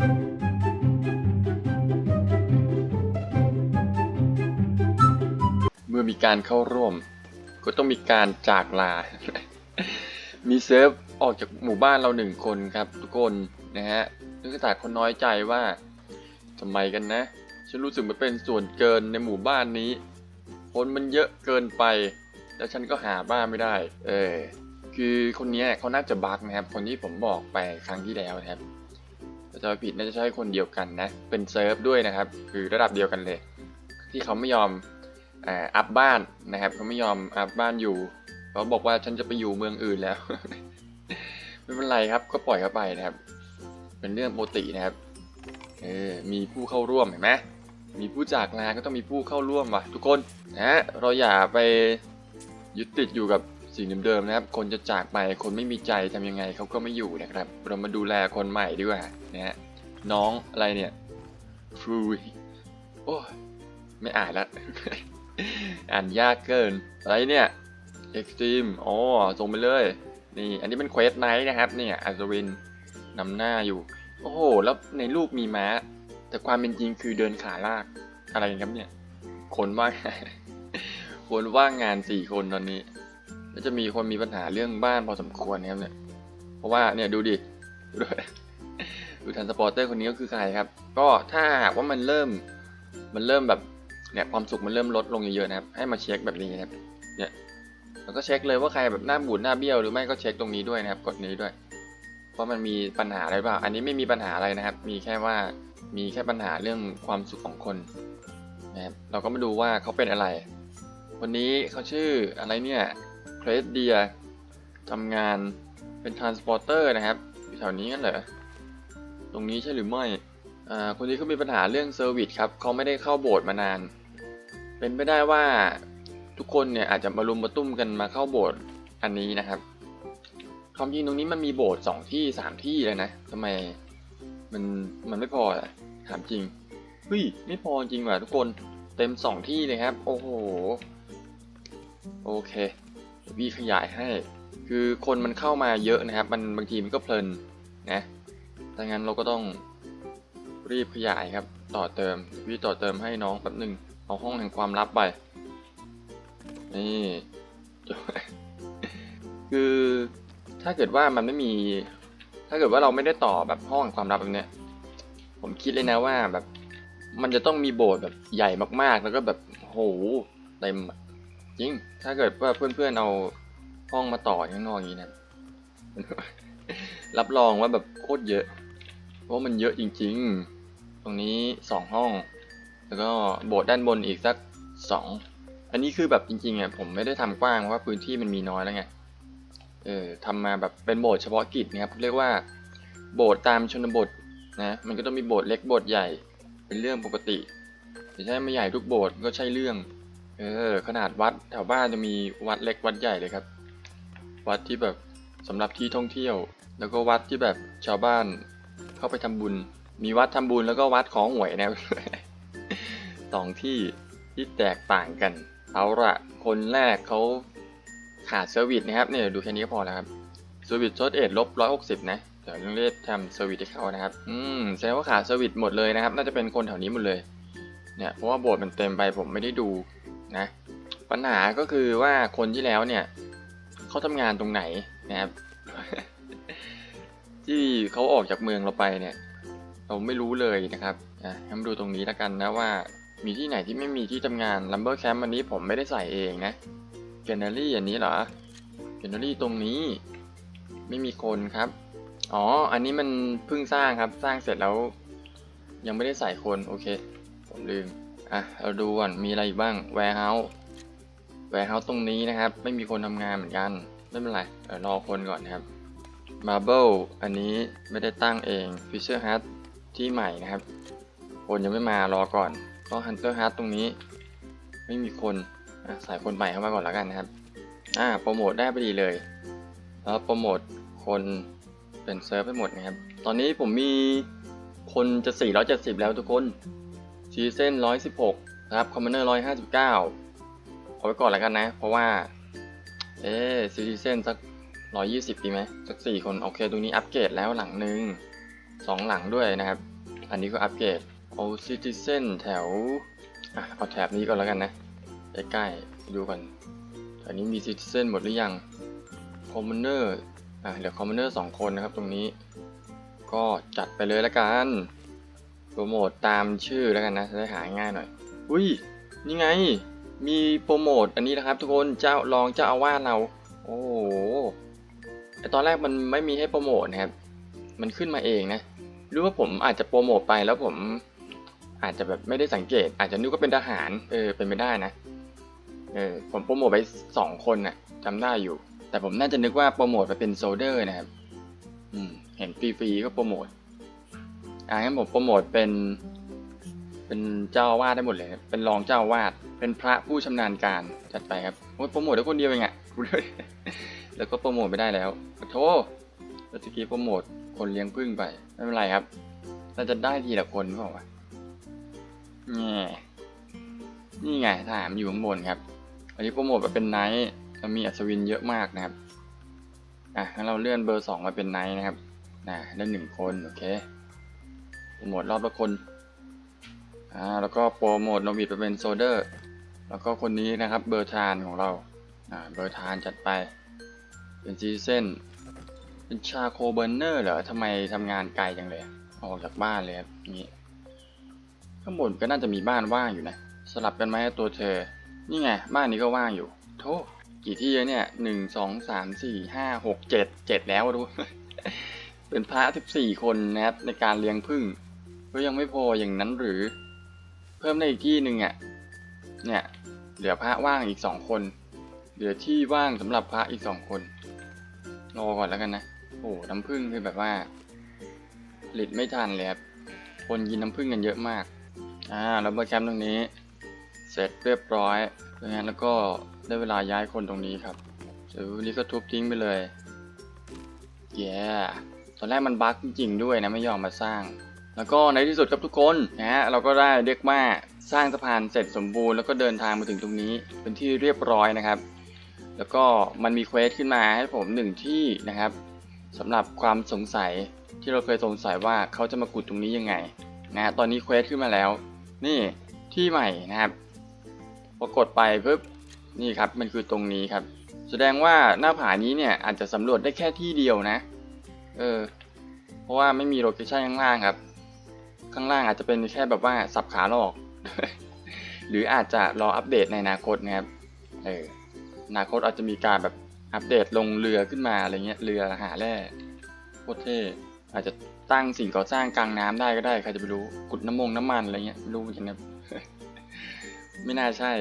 เมื่อมีการเข้าร่วม ก็ต้องมีการจากลา มีเซิร์ฟออกจากหมู่บ้านเราหนึ่งคนครับ ทุกคนนะฮะนึกแต่คนน้อยใจว่าทำไมกันนะ ฉันรู้สึกมันเป็นส่วนเกินในหมู่บ้านนี้ คนมันเยอะเกินไป แล้วฉันก็หาบ้านไม่ได้ เออ คือคนนี้เขาน่าจะบักนะครับ คนที่ผมบอกไปครั้งที่แล้วนะครับ จะผิดน่าจะใช่คนเดียวกันนะ เป็นเซิร์ฟด้วยนะครับ คือระดับเดียวกันเลย ที่เขาไม่ยอมอ่าอัพบ้านนะครับเขาไม่ยอมอัพบ้านอยู่เขาบอกว่าฉันจะไปอยู่เมืองอื่นแล้ว ไม่เป็นไรครับ ก็ปล่อยเขาไปนะครับ เป็นเรื่องปกตินะครับเออมีผู้เข้าร่วมเห็นไหมมีผู้จากลาก็ต้องมีผู้เข้าร่วมว่ะทุกคนนะเราอย่าไปยึดติดอยู่กับ สิ่งเดิมๆนะครับ คนจะจากไปคนไม่มีใจทำยังไงเขาก็ไม่อยู่นะครับ เรามาดูแลคนใหม่ดีกว่านะฮะน้องอะไรเนี่ยฟรูโอ้ยไม่อ่านละอ่านยากเกิน อะไรเนี่ย Extreme อ๋อส่งไปเลย นี่ อันนี้เป็นเควสไนท์นะครับ เนี่ยอัศวินนำหน้าอยู่ โอ้โห แล้วในรูปมีม้า แต่ความเป็นจริงคือเดินขาลาก อะไรกันครับเนี่ย คนว่างคนว่างงานสี่คนตอนนี้ จะมีคนมีปัญหาเรื่องบ้านพอสมควรนะครับเนี่ย เพราะว่าเนี่ยดูดิ ดูดูทันสปอร์เตอร์คนนี้ก็คือใครครับ ก็ถ้าหากว่ามันเริ่ม มันเริ่มแบบ เนี่ยความสุขมันเริ่มลดลงเยอะๆนะครับ ให้มาเช็คแบบนี้นะครับ เนี่ยแล้วก็เช็คเลยว่าใครแบบหน้าบูดหน้าเบี้ยวหรือไม่ก็เช็คตรงนี้ด้วยนะครับ กดนี้ด้วยเพราะมันมีปัญหาอะไรเปล่า อันนี้ไม่มีปัญหาอะไรนะครับ มีแค่ว่า มีแค่ปัญหาเรื่องความสุขของคนนะครับ เราก็มาดูว่าเขาเป็นอะไร คนนี้เขาชื่ออะไรเนี่ย เครสเดียทำงานเป็นทรานสปอร์เตอร์นะครับ อยู่แถวนี้กันเหรอ ตรงนี้ใช่หรือไม่อ่าคนนี้เขามีปัญหาเรื่องเซอร์วิสครับเขาไม่ได้เข้าโบสถ์มานาน เป็นไปได้ว่าทุกคนเนี่ยอาจจะมารุมมาตุ้มกันมาเข้าโบสถ์อันนี้นะครับความจริงตรงนี้มันมีโบสถ์สองที่สามที่เลยนะทำไมมันมันไม่พออะถามจริงเฮ้ยไม่พอจริงว่ะทุกคนเต็มสองที่เลยครับ โอ้โห โอเค วีขยายให้ คือคนมันเข้ามาเยอะนะครับ มันบางทีมันก็เพลินนะดังนั้นเราก็ต้องรีบขยายครับ ต่อเติมพี่ต่อเติมให้น้องแป๊บหนึ่งเอาห้องแห่งความลับไปนี่คือถ้าเกิดว่ามันไม่มี ถ้าเกิดว่าเราไม่ได้ต่อแบบห้องแห่งความลับแบบเนี้ย ผมคิดเลยนะว่าแบบ มันจะต้องมีโบสถ์แบบใหญ่มากๆ แล้วก็แบบโหเต็ม จริง ถ้าเกิดว่าเพื่อนๆเอาห้องมาต่อข้างนอกอย่างนี้นะ รับรองว่าแบบโคตรเยอะ เพราะมันเยอะจริง ๆ ตรงนี้สองห้อง แล้วก็โบสถ์ด้านบนอีกสักสอง อันนี้คือแบบจริงๆอะผมไม่ได้ทำกว้างเพราะว่าพื้นที่มันมีน้อยแล้วไง เออทำมาแบบเป็นโบสถ์เฉพาะกิจนะครับเรียกว่าโบสถ์ตามชนบทนะ มันก็ต้องมีโบสถ์เล็กโบสถ์ใหญ่ เป็นเรื่องปกติแต่ใช่ไม่ใหญ่ทุกโบสถ์ก็ใช่เรื่อง เออขนาดวัดแถวบ้านจะมีวัดเล็กวัดใหญ่เลยครับ วัดที่แบบสำหรับที่ท่องเที่ยว แล้วก็วัดที่แบบชาวบ้านเข้าไปทำบุญ มีวัดทำบุญแล้วก็วัดของหวยนะสองที่ที่แตกต่างกัน เอาละคนแรกเขาขาดเซอร์วิสนะครับเนี่ยดูแค่นี้ก็พอแล้วครับเซอร์วิสชดเอ็ดลบร้อยหกสิบนะเดี๋ยวต้องเรียกทำเซอร์วิสให้เขานะครับ อืมแสดงว่าขาดเซอร์วิสหมดเลยนะครับ น่าจะเป็นคนแถวนี้หมดเลย เนี่ยเพราะว่าโบสถ์มันเต็มไปผมไม่ได้ดู นะปัญหาก็คือว่าคนที่แล้วเนี่ยเขาทำงานตรงไหนนะครับ ที่เขาออกจากเมืองเราไปเนี่ย เราไม่รู้เลยนะครับอะให้มาดูตรงนี้แล้วกันนะว่า มีที่ไหนที่ไม่มีที่ทำงาน Lumber Camp อันนี้ผมไม่ได้ใส่เองนะ g a l l e r y อันนี้เหรอ g a l l e r y ตรงนี้ไม่มีคนครับ อ๋อ อันนี้มันเพิ่งสร้างครับ สร้างเสร็จแล้ว ยังไม่ได้ใส่คน โอเค ผมลืม อะเราดูก่อนมีอะไรอีกบ้าง Warehouse Warehouse ตรงนี้นะครับ ไม่มีคนทำงานเหมือนกัน ไม่เป็นไรเดี๋ยวรอคนก่อนครับ Marble อันนี้ไม่ได้ตั้งเอง Fisher Hut ที่ใหม่นะครับ คนยังไม่มารอก่อนก็ Hunter Hut ตรงนี้ ไม่มีคนใส่คนใหม่เข้ามาก่อนแล้วกันนะครับ อ่าโปรโมทได้พอดีเลย แล้วโปรโมทคนเป็นเซิร์ฟให้หมดนะครับ ตอนนี้ผมมีคนจะ 470 แล้วทุกคน ซีเซน116นะครับคอมมานเนอร์159เอาไว้ก่อนแล้วกันนะ เพราะว่า เอ๊ซีเซนสัก120ดีไหมสัก4คน โอเคตรงนี้อัปเกรดแล้วหลังหนึ่งสองหลังด้วยนะครับ อันนี้ก็อัปเกรดเอาซิติเซนแถวอะเอาแถบนี้ก่อนแล้วกันนะใกล้ๆดูก่อนอันนี้มีซิติเซนหมดหรือยังคอมมอนเนอร์อะเหลือคอมมอนเนอร์สองคนนะครับตรงนี้ ก็จัดไปเลยแล้วกัน โปรโมทตามชื่อแล้วกันนะจะได้หาง่ายหน่อย อุ้ยนี่ไง มีโปรโมทอันนี้นะครับ ทุกคนเจ้ารองเจ้าอาวาสเรา โอ้โหไอตอนแรกมันไม่มีให้โปรโมทนะครับ มันขึ้นมาเองนะหรือว่าผมอาจจะโปรโมทไปแล้วผมอาจจะแบบไม่ได้สังเกต อาจจะนึกว่าเป็นทหาร เออเป็นไม่ได้นะเออผมโปรโมทไปสองคนน่ะจำได้อยู่ แต่ผมน่าจะนึกว่าโปรโมทไปเป็นโซเดอร์นะครับอืมเห็นฟรีๆก็โปรโมท อ่างั้นผมโปรโมทเป็น เป็นเจ้าวาสได้หมดเลยครับเป็นรองเจ้าวาสเป็นพระผู้ชำนาญการจัดไปครับโอ้ยโปรโมทได้คนเดียวเองอะพูดเลยแล้วก็โปรโมทไม่ได้แล้วขอโทษแล้วตะกี้โปรโมทคนเลี้ยงพึ่งไปไม่เป็นไรครับน่าจะได้ทีละคนเปล่าวะแง่นี่ไงถามอยู่ข้างบนครับ อันนี้โปรโมทมาเป็นไนท์เรามีอัศวินเยอะมากนะครับ อะงั้นเราเลื่อนเบอร์สองมาเป็นไนท์นะครับ นะได้หนึ่งคน โอเค โปรโมทรอบละคน อ่า แล้วก็โปรโมทโนบิดไปเป็นโซเดอร์ แล้วก็คนนี้นะครับเบอร์ทานของเรา อ่า เบอร์ทานจัดไป เป็นซีเซนเป็นชาโคเบอร์เนอร์เหรอทำไมทำงานไกลจังเลย ออกจากบ้านเลยครับนี้ ข้างบนก็น่าจะมีบ้านว่างอยู่นะ สลับกันไหมตัวเธอ นี่ไง บ้านนี้ก็ว่างอยู่ โทษกี่ที่แล้วเนี่ยหนึ่งสองสามสี่ห้าหกเจ็ดเจ็ดแล้วอะดูเป็นพระสิบสี่คนนะครับในการเลี้ยงผึ้ง ก็ยังไม่พออย่างนั้นหรือ เพิ่มได้อีกที่หนึ่งอะเนี่ยเหลือพระว่างอีกสองคน เหลือที่ว่างสำหรับพระอีกสองคนรอก่อนแล้วกันนะโอ้น้ำผึ้งคือแบบว่าผลิตไม่ทันเลยครับคนกินน้ำผึ้งกันเยอะมากอ่าแล้วเบอร์แคมป์ตรงนี้ เสร็จเรียบร้อยดังนั้นแล้วก็ได้เวลาย้ายคนตรงนี้ครับเดี๋ยวนี้ก็ทุบทิ้งไปเลยแย่ตอนแรกมันบั๊กจริงๆด้วยนะไม่ยอมมาสร้าง แล้วก็ในที่สุดครับทุกคนนะฮะเราก็ได้เรียกว่าสร้างสะพานเสร็จสมบูรณ์แล้วก็เดินทางมาถึงตรงนี้เป็นที่เรียบร้อยนะครับ แล้วก็มันมีเควสขึ้นมาให้ผมหนึ่งที่นะครับสำหรับความสงสัยที่เราเคยสงสัยว่าเขาจะมาขุดตรงนี้ยังไงนะฮะตอนนี้เควสขึ้นมาแล้ว นี่ที่ใหม่นะครับพอกดไปปุ๊บนี่ครับมันคือตรงนี้ครับ แสดงว่าหน้าผานี้เนี่ยอาจจะสำรวจได้แค่ที่เดียวนะ เออ เพราะว่าไม่มีโลเคชั่นข้างล่างครับ ข้างล่างอาจจะเป็นแค่แบบว่าสับขาหลอก หรืออาจจะรออัปเดตในอนาคตนะครับเอออนาคตอาจจะมีการแบบอัปเดตลงเรือขึ้นมาอะไรเงี้ยเรือหาแร่โคตรเท่อาจจะตั้งสิ่งก่อสร้างกลางน้ำได้ก็ได้ใครจะไปรู้กุดน้ำมงน้ำมันอะไรเงี้ยรู้เหมือนกันนะไม่น่าใช่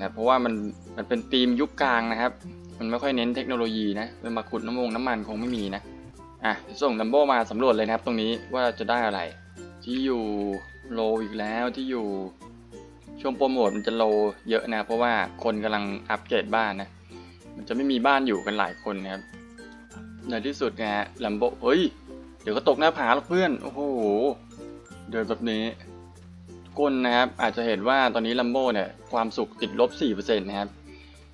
นะเพราะว่ามันมันเป็นธีมยุคกลางนะครับ มันไม่ค่อยเน้นเทคโนโลยีนะเป็นมาขุดน้ำมงน้ำมันคงไม่มีนะอะส่งดัมโบมาสำรวจเลยนะครับ ตรงนี้ว่าจะได้อะไร ที่อยู่โลอีกแล้วที่อยู่ช่วงโปรโมทมันจะโลเยอะนะ เพราะว่าคนกำลังอัปเกรดบ้านนะ มันจะไม่มีบ้านอยู่กันหลายคนนะครับในที่สุดนะฮะลัมโบเฮ้ย เดี๋ยวก็ตกหน้าผาแล้วเพื่อน โอ้โห เดินแบบนี้ทุกคนนะครับ อาจจะเห็นว่าตอนนี้ลัมโบเนี่ยความสุขติดลบ4%นะครับ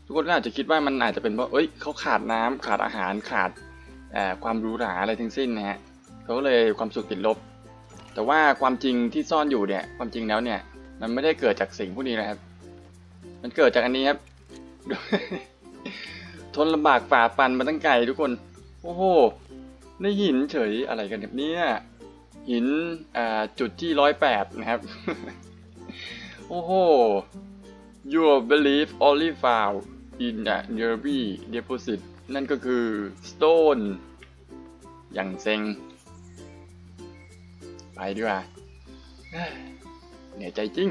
ทุกคนก็อาจจะคิดว่ามันอาจจะเป็นเพราะเอ้ยเขาขาดน้ำขาดอาหารขาดความหรูหราอะไรทั้งสิ้นนะฮะเขาเลยความสุขติดลบ แต่ว่าความจริงที่ซ่อนอยู่เนี่ย ความจริงแล้วเนี่ย มันไม่ได้เกิดจากสิ่งพวกนี้นะครับ มันเกิดจากอันนี้ครับ ทนลำบากฝ่าฟันมาตั้งไกลทุกคน โอ้โหได้หินเฉยอะไรกันแบบนี้หินอ่าจุดที่ร้อยแปดนะครับ โอ้โห your belief only found in the nearby deposit นั่นก็คือ stone อย่างเซ็ง ไปดีกว่าเฮ้ยเหนื่อยใจจริง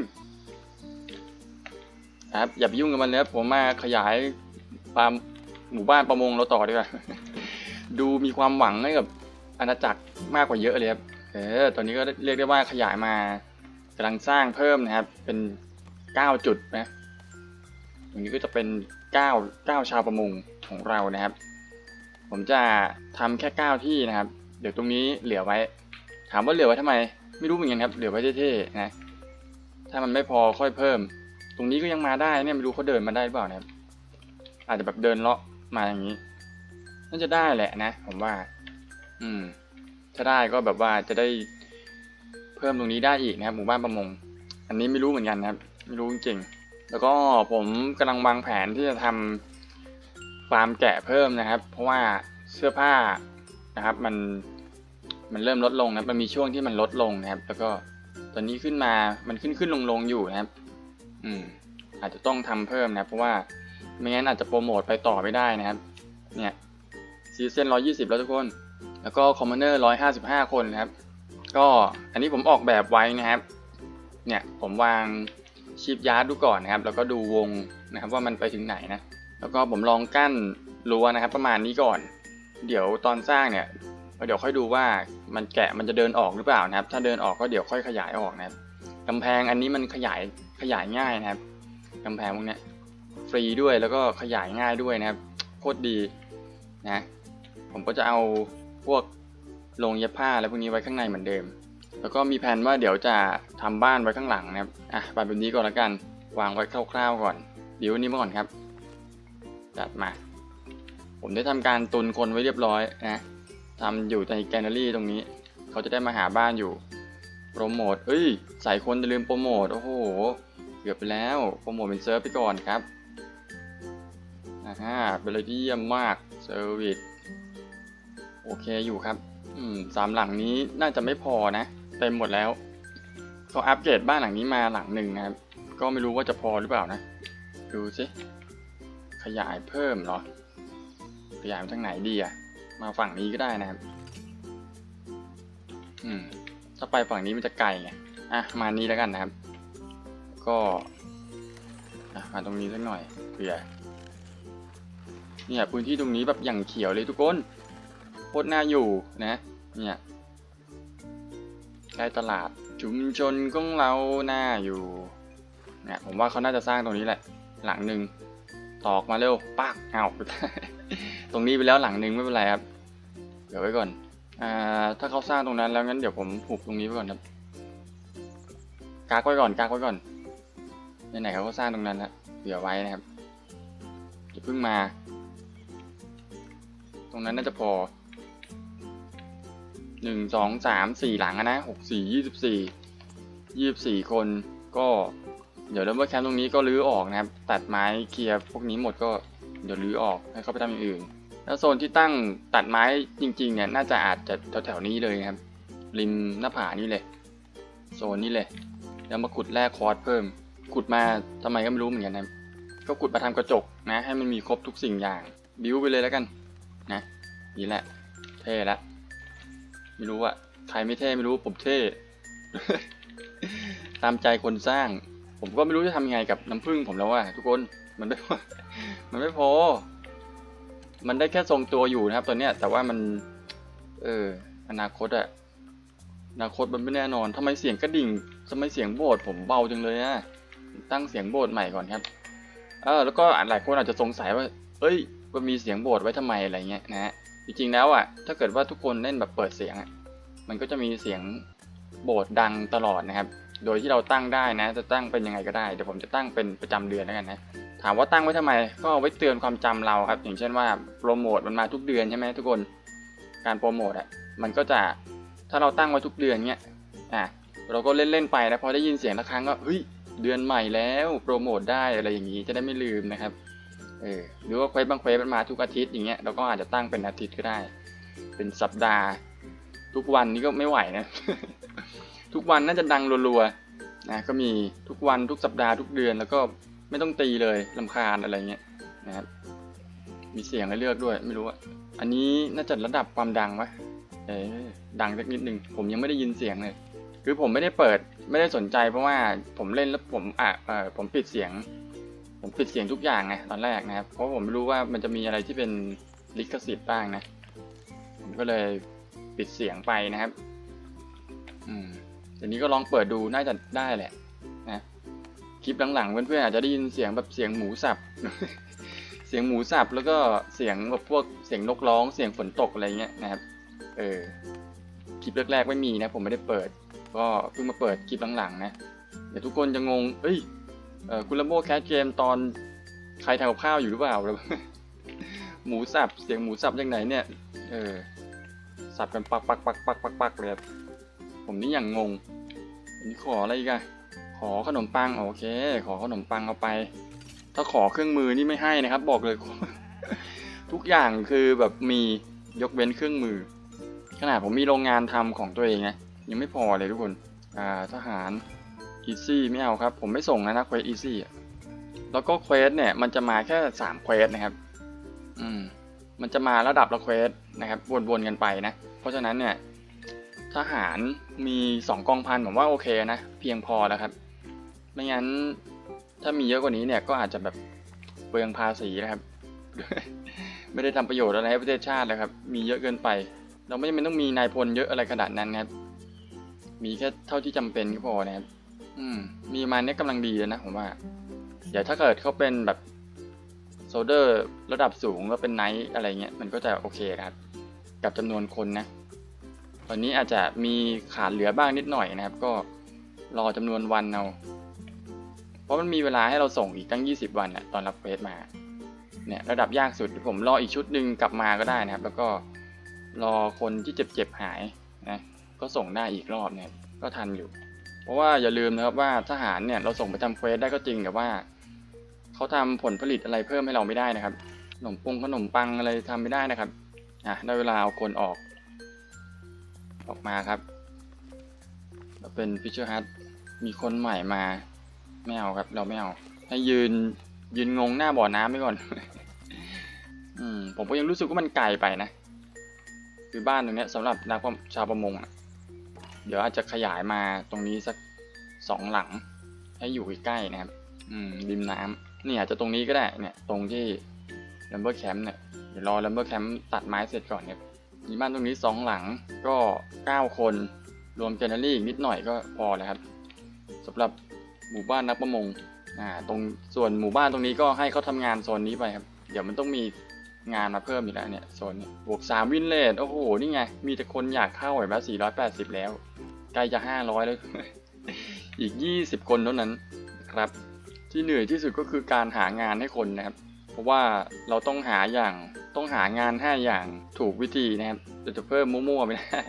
ครับ อย่าไปยุ่งกับมันเลยครับผมมาขยายฟาร์มหมู่บ้านประมงเราต่อดีกว่า ดูมีความหวังให้กับอาณาจักรมากกว่าเยอะเลยครับ เออ ตอนนี้ก็เรียกได้ว่าขยายมากำลังสร้างเพิ่มนะครับ เป็นเก้าจุดนะตรงนี้ก็จะเป็นเก้าเก้าชาวประมงของเรานะครับ ผมจะทำแค่เก้าที่นะครับ เดี๋ยวตรงนี้เหลือไว้ ถามว่าเหลือไว้ทำไม ไม่รู้เหมือนกันครับ เหลือไว้เท่ๆนะ ถ้ามันไม่พอค่อยเพิ่ม ตรงนี้ก็ยังมาได้เนี่ยไม่รู้เขาเดินมาได้หรือเปล่านะครับ อาจจะแบบเดินเลาะมาอย่างนี้ น่าจะได้แหละนะ ผมว่า อืม ถ้าได้ก็แบบว่าจะได้เพิ่มตรงนี้ได้อีกนะครับ หมู่บ้านประมง อันนี้ไม่รู้เหมือนกันนะครับ ไม่รู้จริงๆแล้วก็ผมกำลังวางแผนที่จะทำฟาร์มแกะเพิ่มนะครับ เพราะว่าเสื้อผ้านะครับ มัน มันเริ่มลดลงนะมันมีช่วงที่มันลดลงนะครับ แล้วก็ตอนนี้ขึ้นมามันขึ้นขึ้นลงลงอยู่นะครับ อืม อาจจะต้องทำเพิ่มนะครับเพราะว่าไม่งั้นอาจจะโปรโมทไปต่อไม่ได้นะครับ เนี่ยซีเซนร้อยี่สิบแล้วทุกคน แล้วก็คอมมานเนอร์ร้อยห้าสิบห้าคนนะครับ ก็อันนี้ผมออกแบบไว้นะครับ เนี่ยผมวางชีพยาร์ดดูก่อนนะครับ แล้วก็ดูวงนะครับว่ามันไปถึงไหนนะ แล้วก็ผมลองกั้นรั้วนะครับ ประมาณนี้ก่อน เดี๋ยวตอนสร้างเนี่ย เดี๋ยวค่อยดูว่ามันแกะมันจะเดินออกหรือเปล่านะครับ ถ้าเดินออกก็เดี๋ยวค่อยขยายออกนะครับกำแพงอันนี้มันขยายขยายง่ายนะครับกำแพงพวกนี้ฟรีด้วยแล้วก็ขยายง่ายด้วยนะครับโคตรดีนะผมก็จะเอาพวกโรงเย็บผ้าอะไรพวกนี้ไว้ข้างในเหมือนเดิม แล้วก็มีแผนว่าเดี๋ยวจะทำบ้านไว้ข้างหลังนะครับอะไปแบบนี้ก่อนแล้วกันวางไว้คร่าวๆก่อนเดี๋ยวนี้มาก่อนครับจัดมา ผมได้ทำการตุนคนไว้เรียบร้อยนะ ทำอยู่ในแกลเลอรี่ตรงนี้ เขาจะได้มาหาบ้านอยู่ โปรโมทเอ้ยใส่คนจะลืมโปรโมท โอ้โห เกือบไปแล้ว โปรโมทเป็นเซิร์ฟไปก่อนครับอ่าฮะเป็นอะไรที่เยี่ยมมาก เซอร์วิส โอเคอยู่ครับ อืมสามหลังนี้น่าจะไม่พอนะ เต็มหมดแล้ว เขาอัปเกรดบ้านหลังนี้มาหลังหนึ่งนะครับ ก็ไม่รู้ว่าจะพอหรือเปล่านะ ดูสิ ขยายเพิ่มเหรอ ขยายมาทางไหนดีอะ มาฝั่งนี้ก็ได้นะครับ อืม ถ้าไปฝั่งนี้มันจะไกลไง อะ มานี้แล้วกันนะครับ ก็อะมาตรงนี้สักหน่อยเผื่อเนี่ยพื้นที่ตรงนี้แบบอย่างเขียวเลยทุกคนโคตรน่าอยู่นะ เนี่ยใกล้ตลาดชุมชนของเราน่าอยู่เนี่ยผมว่าเขาน่าจะสร้างตรงนี้แหละ หลังหนึ่งตอกมาเร็วปักเอา ตรงนี้ไปแล้วหลังหนึ่งไม่เป็นไรครับ เดี๋ยวไว้ก่อน อ่า ถ้าเขาสร้างตรงนั้นแล้วงั้นเดี๋ยวผมผูกตรงนี้ไว้ก่อนครับกากไว้ก่อนกากไว้ก่อนไหนๆเขาก็สร้างตรงนั้นแล้วเผื่อไว้นะครับอย่าเพิ่งมา ตรงนั้นน่าจะพอหนึ่งสองสามสี่หลังนะหกสี่ยี่สิบสี่ยี่สิบสี่คนก็ เดี๋ยวเริ่มว่าแคมป์ตรงนี้ก็รื้อออกนะครับ ตัดไม้เคลียร์พวกนี้หมดก็เดี๋ยวรื้อออกให้เขาไปทำอย่างอื่น แล้วโซนที่ตั้งตัดไม้จริงๆเนี่ยน่าจะอาจจะแถวๆนี้เลยครับ ริมหน้าผานี่เลย โซนนี้เลยแล้วมาขุดแร่คอร์สเพิ่ม ขุดมาทำไมก็ไม่รู้เหมือนกันนะก็ขุดมาทำกระจกนะ ให้มันมีครบทุกสิ่งอย่าง บิวไปเลยแล้วกัน นะนี่แหละ เท่ละไม่รู้อะใครไม่เท่ไม่รู้ผมเท่ตามใจคนสร้าง ผมก็ไม่รู้จะทำยังไงกับน้ำผึ้งผมแล้วว่าทุกคนมันไม่มันไม่พอ มันได้แค่ทรงตัวอยู่นะครับตอนเนี้ย แต่ว่ามัน เออ อนาคตอะอนาคตมันไม่แน่นอนทำไมเสียงกระดิ่งทำไมเสียงโบสผมเบาจังเลยอะตั้งเสียงโบสใหม่ก่อนครับ เออ แล้วก็หลายคนอาจจะสงสัยว่า เอ้ยมันมีเสียงโบสไว้ทำไมอะไรเงี้ยนะฮะ จริงๆแล้วอะถ้าเกิดว่าทุกคนเล่นแบบเปิดเสียงอะมันก็จะมีเสียงโบสดังตลอดนะครับ โดยที่เราตั้งได้นะ จะตั้งเป็นยังไงก็ได้ เดี๋ยวผมจะตั้งเป็นประจำเดือนแล้วกันนะ ถามว่าตั้งไว้ทำไม ก็เอาไว้เตือนความจำเราครับ อย่างเช่นว่าโปรโมทมันมาทุกเดือนใช่ไหมทุกคน การโปรโมทอะ มันก็จะถ้าเราตั้งไว้ทุกเดือนเนี้ย อะ เราก็เล่นๆไปนะพอได้ยินเสียงละครั้งก็เฮ้ย เดือนใหม่แล้วโปรโมทได้อะไรอย่างนี้จะได้ไม่ลืมนะครับ เออ หรือว่าเควสบางเควสมันมาทุกอาทิตย์อย่างเงี้ย เราก็อาจจะตั้งเป็นอาทิตย์ก็ได้ เป็นสัปดาห์ ทุกวันนี้ก็ไม่ไหวนะ ทุกวันน่าจะดังรัวๆ นะ ก็มีทุกวันทุกสัปดาห์ทุกเดือนแล้วก็ ไม่ต้องตีเลยลำคาญอะไรเงี้ยนะครับ มีเสียงให้เลือกด้วย ไม่รู้อะอันนี้น่าจะระดับความดังวะเออดังสักนิดนึง ผมยังไม่ได้ยินเสียงเลย คือผมไม่ได้เปิด ไม่ได้สนใจเพราะว่าผมเล่นแล้วผมอะเออผมปิดเสียง ผมปิดเสียงทุกอย่างไงตอนแรกนะครับ เพราะผมไม่รู้ว่ามันจะมีอะไรที่เป็นลิขสิทธิ์บ้างนะ ผมก็เลยปิดเสียงไปนะครับ อืมเดี๋ยวนี้ก็ลองเปิดดูน่าจะได้แหละนะ คลิปหลังๆเพื่อนๆอาจจะได้ยินเสียงแบบเสียงหมูสับ เสียงหมูสับแล้วก็เสียงแบบพวกเสียงนกร้อง เสียงฝนตกอะไรเงี้ยนะครับ เออ คลิปแรกๆไม่มีนะ ผมไม่ได้เปิด ก็เพิ่งมาเปิดคลิปหลังๆนะ เดี๋ยวทุกคนจะงง เอ้ยเออคุณลัมโบแคสเกมตอนใครทำกับข้าวอยู่หรือเปล่า หมูสับ เสียงหมูสับจากไหนเนี่ย เออ สับกันปักปักปักปักปักปักเลยผมนี่อย่างงงอันนี้ขออะไรกอะ ขอขนมปังโอเค ขอขนมปังเอาไป ถ้าขอเครื่องมือนี่ไม่ให้นะครับ บอกเลย ทุกอย่างคือแบบมียกเว้นเครื่องมือ ขนาดผมมีโรงงานทำของตัวเองนะยังไม่พอเลยทุกคนอ่าทหารอีซี่ไม่เอาครับ ผมไม่ส่งนะนะเควสอีซี่แล้วก็เควสเนี่ย มันจะมาแค่สามเควสนะครับ อืม มันจะมาระดับละเควสนะครับวนๆกันไปนะ เพราะฉะนั้นเนี่ยทหารมีสองกองพันผมว่าโอเคนะ เพียงพอแล้วครับ ไม่งั้น ถ้ามีเยอะกว่านี้เนี่ยก็อาจจะแบบเปลืองภาษีนะครับ ไม่ได้ทำประโยชน์อะไรให้ประเทศชาติเลยครับ มีเยอะเกินไป เราไม่จำเป็นต้องมีนายพลเยอะอะไรขนาดนั้นนะครับ มีแค่เท่าที่จำเป็นก็พอนะครับ อืม มีมาเนี้ยกำลังดีเลยนะผมว่าเดี๋ยวถ้าเกิดเขาเป็นแบบโซเดอร์ระดับสูงแล้วเป็นไนท์อะไรเงี้ยมันก็จะโอเคนะครับ กับจำนวนคนนะ ตอนนี้อาจจะมีขาดเหลือบ้างนิดหน่อยนะครับ ก็รอจำนวนวันเอา เพราะมันมีเวลาให้เราส่งอีกตั้ง 20 วันนะตอนรับเควสมา เนี่ยระดับยากสุดผมรออีกชุดหนึ่งกลับมาก็ได้นะครับ แล้วก็รอคนที่เจ็บๆหายนะก็ส่งได้อีกรอบเนี่ยก็ทันอยู่ เพราะว่าอย่าลืมนะครับว่าทหารเนี่ยเราส่งไปทำเควสได้ก็จริงแต่ว่าเขาทำผลผลิตอะไรเพิ่มให้เราไม่ได้นะครับขนมปงขนมปังอะไรทำไม่ได้นะครับอะได้เวลาเอาคนออก ออกมาครับเราเป็นฟิชเชอร์ฮัทมีคนใหม่มา ไม่เอาครับ เราไม่เอา ให้ยืนยืนงงหน้าบ่อน้ำไปก่อน อืม ผมก็ยังรู้สึกว่ามันไกลไปนะ คือบ้านตรงนี้สำหรับนักชาวประมงเดี๋ยวอาจจะขยายมาตรงนี้สักสองหลัง ให้อยู่ใกล้ๆนะครับ อืมริมน้ำนี่อาจจะตรงนี้ก็ได้เนี่ย ตรงที่ Lumber Camp เนี่ยเดี๋ยวรอ Lumber Camp ตัดไม้เสร็จก่อนเนี่ยมีบ้านตรงนี้สองหลังก็เก้าคนรวมเจเนอรี่อีกนิดหน่อยก็พอแล้วครับสำหรับ หมู่บ้านนักประมงอ่าตรงส่วนหมู่บ้านตรงนี้ก็ให้เขาทำงานโซนนี้ไปครับ เดี๋ยวมันต้องมีงานมาเพิ่มอีกแล้วเนี่ยโซนนี้บวกสามวินเลทโอ้โห นี่ไง มีแต่คนอยากเข้าเห็นไหมสี่ร้อยแปดสิบแล้วใกล้จะห้าร้อยแล้วอีกยี่สิบคนเท่านั้นครับ ที่เหนื่อยที่สุดก็คือการหางานให้คนนะครับ เพราะว่าเราต้องหาอย่างต้องหางานห้าอย่างถูกวิธีนะครับเราจะเพิ่มมั่วๆไม่ได้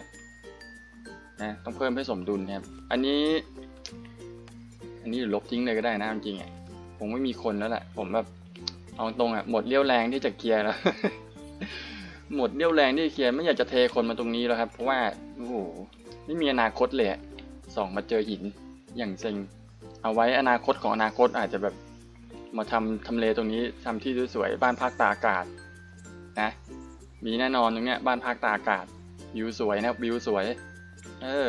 นะต้องเพิ่มให้สมดุลนะครับ อันนี้ันนี้ลบทิ้งเลยก็ได้นะจริงๆอะผมไม่มีคนแล้วแหละ ผมแบบเอาตรงอะหมดเรี่ยวแรงที่จะเคลียร์แล้ว หมดเรี่ยวแรงที่จะเคลียร์ไม่อยากจะเทคนมาตรงนี้แล้วครับ เพราะว่าโอ้โหไม่มีอนาคตเลยสองมาเจอหินอย่างเซ็งเอาไว้อนาคตของอนาคตอาจจะแบบมาทำทำเลตรงนี้ทำที่สวยๆบ้านพักตาอากาศนะมีแน่นอนตรงเนี้ยบ้านพักตาอากาศวิวสวยนะบวิวสวย เออ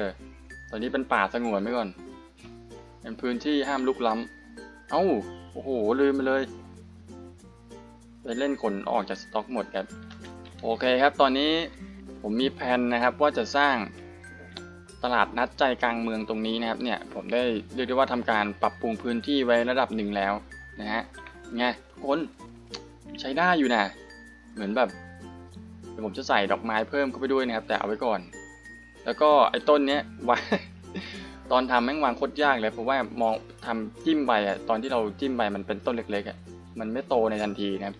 ตอนนี้เป็นป่าสงวนไว้ก่อน เป็นพื้นที่ห้ามลุกล้ำ เอ้า โอ้โห ลืมไปเลย ไปเล่นขนออกจากสต็อกหมดครับ โอเคครับ ตอนนี้ผมมีแผนนะครับว่าจะสร้างตลาดนัดใจกลางเมืองตรงนี้นะครับ เนี่ย ผมได้เรียกได้ว่าทำการปรับปรุงพื้นที่ไว้ระดับหนึ่งแล้วนะฮะ ไงคนใช้ได้อยู่นะ เหมือนแบบเดี๋ยวผมจะใส่ดอกไม้เพิ่มเข้าไปด้วยนะครับ แต่เอาไว้ก่อน แล้วก็ไอ้ต้นเนี้ยว ตอนทำแม่งวางโคตรยากเลย เพราะว่ามองทำจิ้มใบอะตอนที่เราจิ้มใบมันเป็นต้นเล็กๆอะมันไม่โตในทันทีนะครับ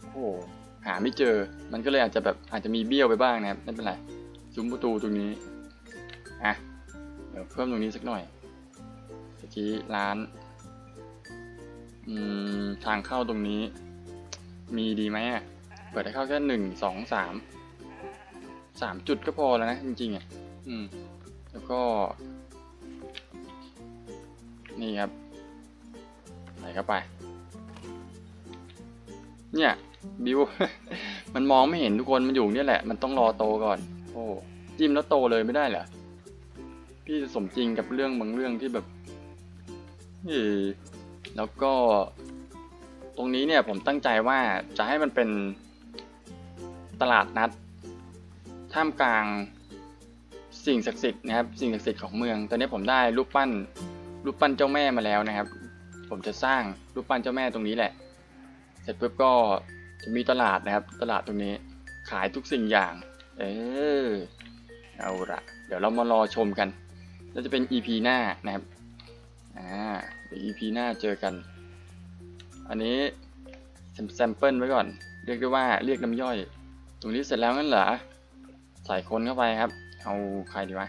โอ้หหาไม่เจอ มันก็เลยอาจจะแบบอาจจะมีเบี้ยวไปบ้างนะครับไม่เป็นไรซุ้มประตูตรงนี้อะเดี๋ยวเพิ่มตรงนี้สักหน่อยเมื่อกี้ร้านอืมทางเข้าตรงนี้ มีดีไหมอะเปิดให้เข้าแค่หนึ่งสองสามสามจุดก็พอแล้วนะจริงๆอะอืม แล้วก็ นี่ครับใส่เข้าไป เนี่ยบิว มันมองไม่เห็นทุกคนมันอยู่เนี่ยแหละ มันต้องรอโตก่อน โอ้จิ้มแล้วโตเลยไม่ได้เหรอพี่สมจริงกับเรื่องบางเรื่องที่แบบเออแล้วก็ ตรงนี้เนี่ยผมตั้งใจว่าจะให้มันเป็นตลาดนัด ท่ามกลางสิ่งศักดิ์สิทธิ์นะครับ สิ่งศักดิ์สิทธิ์ของเมือง ตอนนี้ผมได้รูปปั้น รูปปั้นเจ้าแม่มาแล้วนะครับ ผมจะสร้างรูปปั้นเจ้าแม่ตรงนี้แหละ เสร็จปุ๊บก็จะมีตลาดนะครับ ตลาดตรงนี้ขายทุกสิ่งอย่าง เออเอาละเดี๋ยวเรามารอชมกันแล้วจะเป็น EP หน้านะครับอ่าเดี๋ยว EP หน้าเจอกัน อันนี้แซมเปิลไว้ก่อน เรียกได้ว่าเรียกน้ำย่อย ตรงนี้เสร็จแล้วงั้นเหรอใส่คนเข้าไปครับ เอาใครดีวะ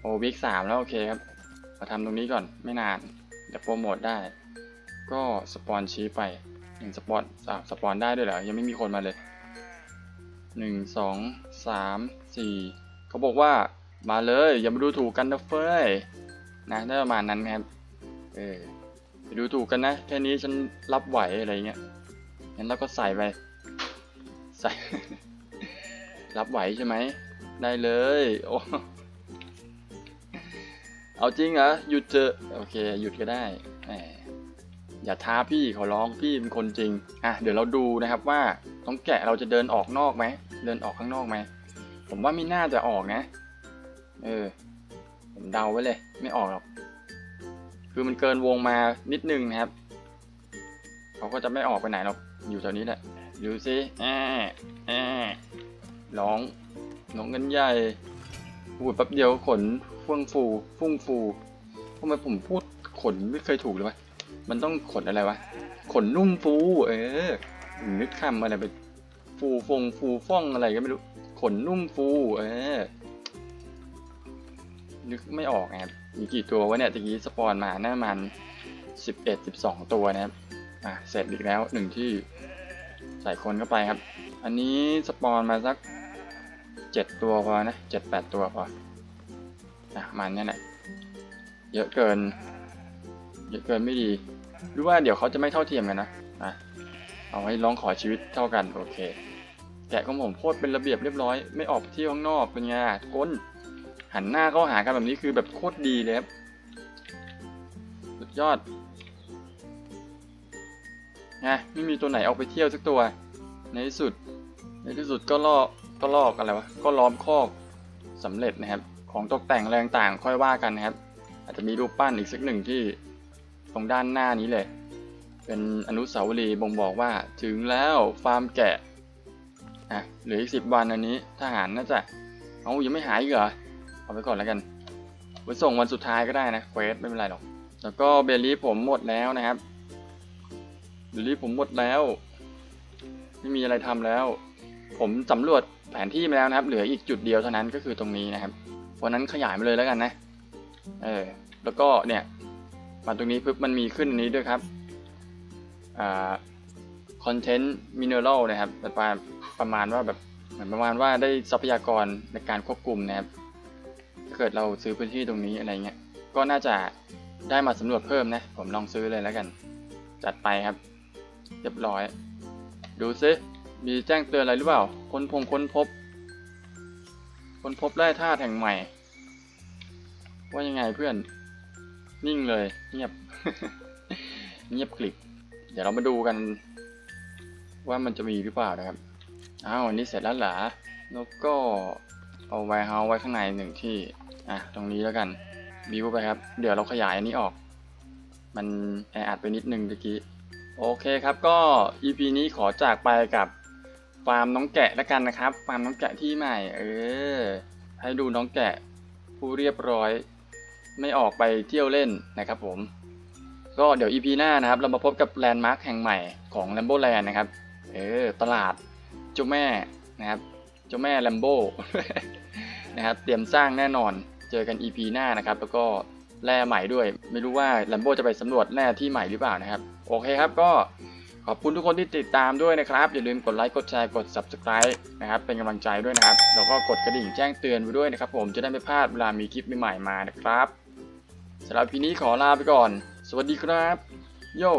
โอวิกสามแล้วโอเคครับ มาทำตรงนี้ก่อนไม่นาน เดี๋ยวโปรโมทได้ ก็สปอนชี้ไปหนึ่งสปอนอ่าสปอนได้ด้วยเหรอ ยังไม่มีคนมาเลยหนึ่งสองสามสี่เขาบอกว่ามาเลย อย่ามาดูถูกกันนะเฟ้ยนะได้ประมาณนั้นครับเอออย่าดูถูกกันนะ แค่นี้ฉันรับไหวอะไรเงี้ยงั้นเราก็ใส่ไป ใส่ รับไหวใช่ไหม ได้เลย โอ้ เอาจริงเหรอหยุดเจอะโอเค หยุดก็ได้แหมอย่าท้าพี่ขอร้องพี่เป็นคนจริงอะเดี๋ยวเราดูนะครับว่าต้องแกะเราจะเดินออกนอกไหมเดินออกข้างนอกไหมผมว่าไม่น่าจะออกนะ เออ ผมเดาไว้เลย ไม่ออกหรอก คือมันเกินวงมานิดนึงนะครับ เขาก็จะไม่ออกไปไหนหรอก อยู่แถวนี้แหละ ดูสิแอะแอะร้องน้องเงินใหญ่พูดแป๊บเดียวขน ฟื่องฟูฟุ้งฟูทำไมผมพูดขนไม่เคยถูกเลยวะมันต้องขนอะไรวะ ขนนุ่มฟู เออ นึกคำอะไรไป ฟูฟงฟูฟ่องอะไรก็ไม่รู้ ขนนุ่มฟู เออ นึกไม่ออกนะครับ มีกี่ตัววะเนี่ยตะกี้สปอนมาหน่ามันสิบเอ็ดสิบสองตัวนะครับ อะ เสร็จอีกแล้วหนึ่งที่ใส่คนเข้าไปครับ อันนี้สปอนมาสักเจ็ดตัวพอนะเจ็ดแปดตัวพอ อะมันเนี่ยแหละเยอะเกิน เยอะเกินไม่ดี หรือว่าเดี๋ยวเขาจะไม่เท่าเทียมกันนะอะเอาให้ร้องขอชีวิตเท่ากันโอเค แกะของผมโคตรเป็นระเบียบเรียบร้อยไม่ออกไปเที่ยวข้างนอกเป็นไงก้น หันหน้าเข้าหากันแบบนี้คือแบบโคตรดีเลยครับสุดยอดไงไม่มีตัวไหนออกไปเที่ยวสักตัว ในที่สุด ในที่สุดก็ลอกก็ลอกอะไรวะก็ล้อมคอกสำเร็จนะครับ ของตกแต่งอะไรต่างค่อยว่ากันนะครับ อาจจะมีรูปปั้นอีกสักหนึ่งที่ตรงด้านหน้านี้เลย เป็นอนุสาวรีย์บ่งบอกว่าถึงแล้วฟาร์มแกะอะเหลืออีกสิบวันอันนี้ทหารน่าจะเอายังไม่หายอีกเหรอเอาไปก่อนแล้วกันไว้ส่งวันสุดท้ายก็ได้นะเควสไม่เป็นไรหรอกแล้วก็เบลลี่ผมหมดแล้วนะครับเบลลี่ผมหมดแล้ว ไม่มีอะไรทำแล้ว ผมสำรวจแผนที่มาแล้วนะครับ เหลืออีกจุดเดียวเท่านั้นก็คือตรงนี้นะครับ วันนั้นขยายมาเลยแล้วกันนะ เออ แล้วก็เนี่ย มาตรงนี้ปุ๊บมันมีขึ้นอันนี้ด้วยครับ อ่าคอนเทนต์มินเนอรัลนะครับประมาณประมาณว่าแบบเหมือนประมาณว่าได้ทรัพยากรในการควบคุมนะครับถ้าเกิดเราซื้อพื้นที่ตรงนี้อะไรเงี้ย ก็น่าจะได้มาสำรวจเพิ่มนะ ผมลองซื้อเลยแล้วกัน จัดไปครับ เรียบร้อย ดูซิมีแจ้งเตือนอะไรหรือเปล่า ค้นพงค้นพบ คนพบแร่ธาตุแห่งใหม่ ว่ายังไงเพื่อน นิ่งเลย เงียบ เงียบกลิบ เดี๋ยวเรามาดูกัน ว่ามันจะมีหรือเปล่านะครับ อ้าวอันนี้เสร็จแล้วเหรอแล้วก็เอาไวเฮาไว้ข้างในหนึ่งที่ อะ ตรงนี้แล้วกัน บิวไปครับ เดี๋ยวเราขยายอันนี้ออก มันแออัดไปนิดนึงตะกี้ โอเคครับก็ EP นี้ขอจากไปกับ ฟาร์มน้องแกะแล้วกันนะครับ ฟาร์มน้องแกะที่ใหม่ เออ ให้ดูน้องแกะผู้เรียบร้อย ไม่ออกไปเที่ยวเล่นนะครับผม ก็เดี๋ยว EP หน้านะครับ เรามาพบกับแลนด์มาร์คแห่งใหม่ของ Lambo Land นะครับ เออ ตลาดเจ้าแม่นะครับ เจ้าแม่ Lambo นะครับ เตรียมสร้างแน่นอน เจอกัน EP หน้านะครับ แล้วก็แร่ใหม่ด้วย ไม่รู้ว่า Lambo จะไปสำรวจแร่ที่ใหม่หรือเปล่านะครับ โอเคครับก็ ขอบคุณทุกคนที่ติดตามด้วยนะครับ อย่าลืมกดไลค์กดแชร์กด Subscribe นะครับเป็นกำลังใจด้วยนะครับแล้วก็กดกระดิ่งแจ้งเตือนไปด้วยนะครับ ผมจะได้ไม่พลาดเวลามีคลิปใหม่ๆมานะครับสำหรับพีนี้ขอลาไปก่อน สวัสดีครับ โย่